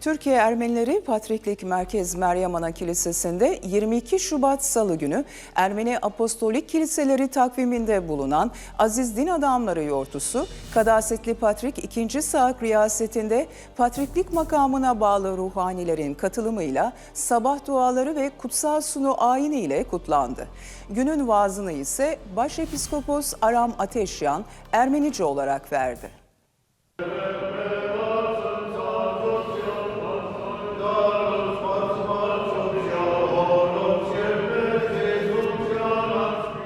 Türkiye Ermenileri Patriklik Merkez Meryem Ana Kilisesi'nde 22 Şubat Salı günü Ermeni Apostolik Kiliseleri takviminde bulunan Aziz Din Adamları Yortusu, Kadasetli Patrik II. Saak riyasetinde Patriklik makamına bağlı ruhanilerin katılımıyla sabah duaları ve kutsal sunu ayini ile kutlandı. Günün vaazını ise Başepiskopos Aram Ateşyan Ermenice olarak verdi.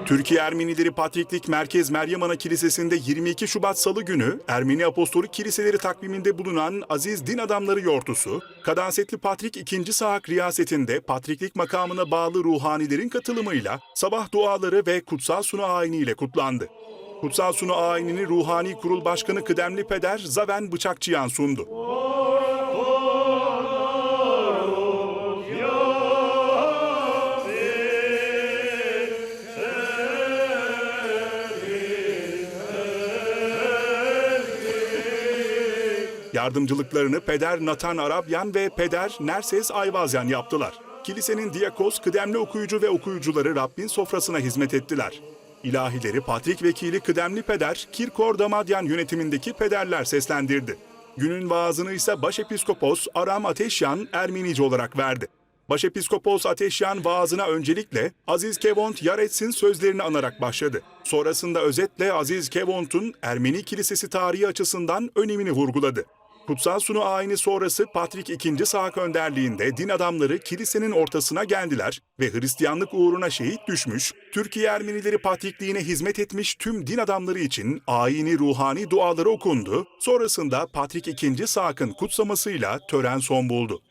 Türkiye Ermenileri Patriklik Merkez Meryem Ana Kilisesi'nde 22 Şubat Salı günü Ermeni Apostolik Kiliseleri takviminde bulunan Aziz Din Adamları Yortusu, Kadasetli Patrik II. Saak riyasetinde Patriklik makamına bağlı ruhanilerin katılımıyla sabah duaları ve kutsal sunu ayini ile kutlandı. Kutsal sunu ayinini Ruhani Kurul Başkanı Kıdemli Peder Zaven Bıçakçıyan sundu. Yardımcılıklarını Peder Natan Arabyan ve Peder Nerses Ayvazyan yaptılar. Kilisenin diyakos, kıdemli okuyucu ve okuyucuları Rabbin sofrasına hizmet ettiler. İlahileri Patrik Vekili Kıdemli Peder, Kirkor Damadyan yönetimindeki pederler seslendirdi. Günün vaazını ise Başepiskopos Aram Ateşyan Ermenice olarak verdi. Başepiskopos Ateşyan vaazına öncelikle Aziz Kevont Yaretsin sözlerini anarak başladı. Sonrasında özetle Aziz Kevont'un Ermeni Kilisesi tarihi açısından önemini vurguladı. Kutsal sunu ayini sonrası Patrik II. Saak önderliğinde din adamları kilisenin ortasına geldiler ve Hristiyanlık uğruna şehit düşmüş, Türkiye Ermenileri Patrikliğine hizmet etmiş tüm din adamları için ayini ruhani duaları okundu. Sonrasında Patrik II. Saak'ın kutsamasıyla tören son buldu.